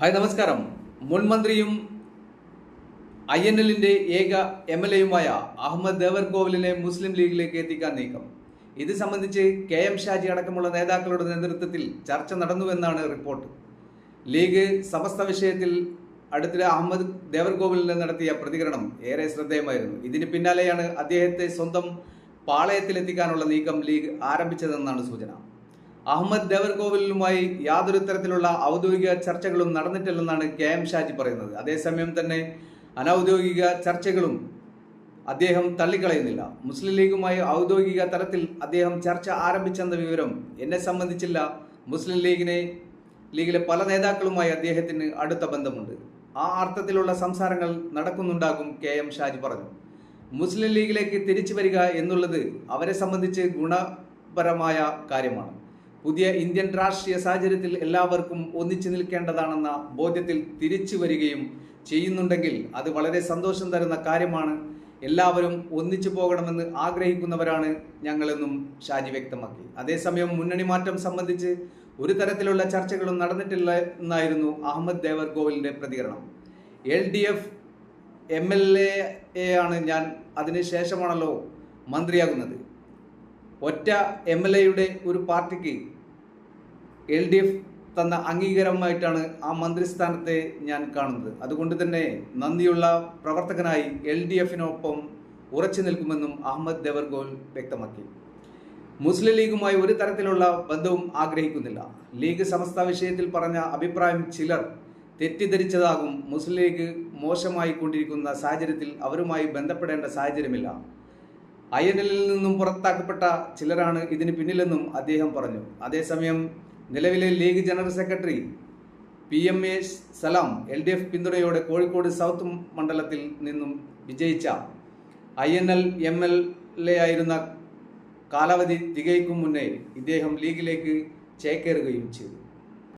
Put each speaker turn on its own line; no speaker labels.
Hi നമസ്കാരം. മുൻ മന്ത്രിയും ഐ എൻ എല്ലിന്റെ ഏക എം എൽ എയുമായ അഹമ്മദ് ദേവർകോവിലിനെ മുസ്ലിം ലീഗിലേക്ക് എത്തിക്കാൻ നീക്കം. ഇത് സംബന്ധിച്ച് കെ എം ഷാജി അടക്കമുള്ള നേതാക്കളുടെ നേതൃത്വത്തിൽ ചർച്ച നടന്നുവെന്നാണ് റിപ്പോർട്ട്. ലീഗ് സമസ്ത വിഷയത്തിൽ അടുത്തിടെ അഹമ്മദ് ദേവർകോവിലിന് നടത്തിയ പ്രതികരണം ഏറെ ശ്രദ്ധേയമായിരുന്നു. ഇതിന് പിന്നാലെയാണ് അദ്ദേഹത്തെ സ്വന്തം പാളയത്തിലെത്തിക്കാനുള്ള നീക്കം ലീഗ് ആരംഭിച്ചതെന്നാണ് സൂചന. അഹമ്മദ് ദേവർകോവിലുമായി യാതൊരു തരത്തിലുള്ള ഔദ്യോഗിക ചർച്ചകളും നടന്നിട്ടില്ലെന്നാണ് കെ എം ഷാജി പറയുന്നത്. അതേസമയം തന്നെ അനൌദ്യോഗിക ചർച്ചകളും അദ്ദേഹം തള്ളിക്കളയുന്നില്ല. മുസ്ലിം ലീഗുമായി ഔദ്യോഗിക തലത്തിൽ അദ്ദേഹം ചർച്ച ആരംഭിച്ചെന്ന വിവരം എന്നെ സംബന്ധിച്ചില്ല. മുസ്ലിം ലീഗിനെ ലീഗിലെ പല നേതാക്കളുമായി അദ്ദേഹത്തിന് അടുത്ത ബന്ധമുണ്ട്. ആ അർത്ഥത്തിലുള്ള സംസാരങ്ങൾ നടക്കുന്നുണ്ടാകും കെ എം ഷാജി പറഞ്ഞു. മുസ്ലിം ലീഗിലേക്ക് തിരിച്ചു വരിക എന്നുള്ളത് അവരെ സംബന്ധിച്ച് ഗുണപരമായ കാര്യമാണ്. പുതിയ ഇന്ത്യൻ രാഷ്ട്രീയ സാഹചര്യത്തിൽ എല്ലാവർക്കും ഒന്നിച്ചു നിൽക്കേണ്ടതാണെന്ന ബോധ്യത്തിൽ തിരിച്ചു വരികയും ചെയ്യുന്നുണ്ടെങ്കിൽ അത് വളരെ സന്തോഷം തരുന്ന കാര്യമാണ്. എല്ലാവരും ഒന്നിച്ചു പോകണമെന്ന് ആഗ്രഹിക്കുന്നവരാണ് ഞങ്ങളെന്നും ഷാജി വ്യക്തമാക്കി. അതേസമയം മുന്നണി മാറ്റം സംബന്ധിച്ച് ഒരു തരത്തിലുള്ള ചർച്ചകളും നടന്നിട്ടില്ല എന്നായിരുന്നു അഹമ്മദ് ദേവർകോവിലിന്റെ പ്രതികരണം. L D F M L A ആണ് ഞാൻ അതിനുശേഷമാണല്ലോ മന്ത്രിയാകുന്നത്. ഒറ്റ എം എൽ എയുടെ ഒരു പാർട്ടിക്ക് എൽ ഡി എഫ് തന്ന അംഗീകാരമായിട്ടാണ് ആ മന്ത്രിസ്ഥാനത്തെ ഞാൻ കാണുന്നത്. അതുകൊണ്ട് തന്നെ നന്ദിയുള്ള പ്രവർത്തകനായി എൽ ഡി എഫിനൊപ്പം ഉറച്ചു നിൽക്കുമെന്നും അഹമ്മദ് ദേവർഗോൾ വ്യക്തമാക്കി. മുസ്ലിം ലീഗുമായി ഒരു തരത്തിലുള്ള ബന്ധവും ആഗ്രഹിക്കുന്നില്ല. ലീഗ് സമസ്ത വിഷയത്തിൽ പറഞ്ഞ അഭിപ്രായം ചിലർ തെറ്റിദ്ധരിച്ചതാകും. മുസ്ലിം ലീഗ് മോശമായി കൊണ്ടിരിക്കുന്ന സാഹചര്യത്തിൽ അവരുമായി ബന്ധപ്പെടേണ്ട സാഹചര്യമില്ല. ഐ എൻ എല്ലിൽ നിന്നും പുറത്താക്കപ്പെട്ട ചിലരാണ് ഇതിന് പിന്നിലെന്നും അദ്ദേഹം പറഞ്ഞു. അതേസമയം നിലവിലെ league general secretary P M A Salam L D F പിന്തുണയോടെ കോഴിക്കോട് സൗത്ത് മണ്ഡലത്തിൽ നിന്നും വിജയിച്ച I N L M L A ആയിരുന്ന കാലാവധി തികയ്ക്കും മുന്നേ ഇദ്ദേഹം ലീഗിലേക്ക് ചേക്കേറുകയും ചെയ്തു.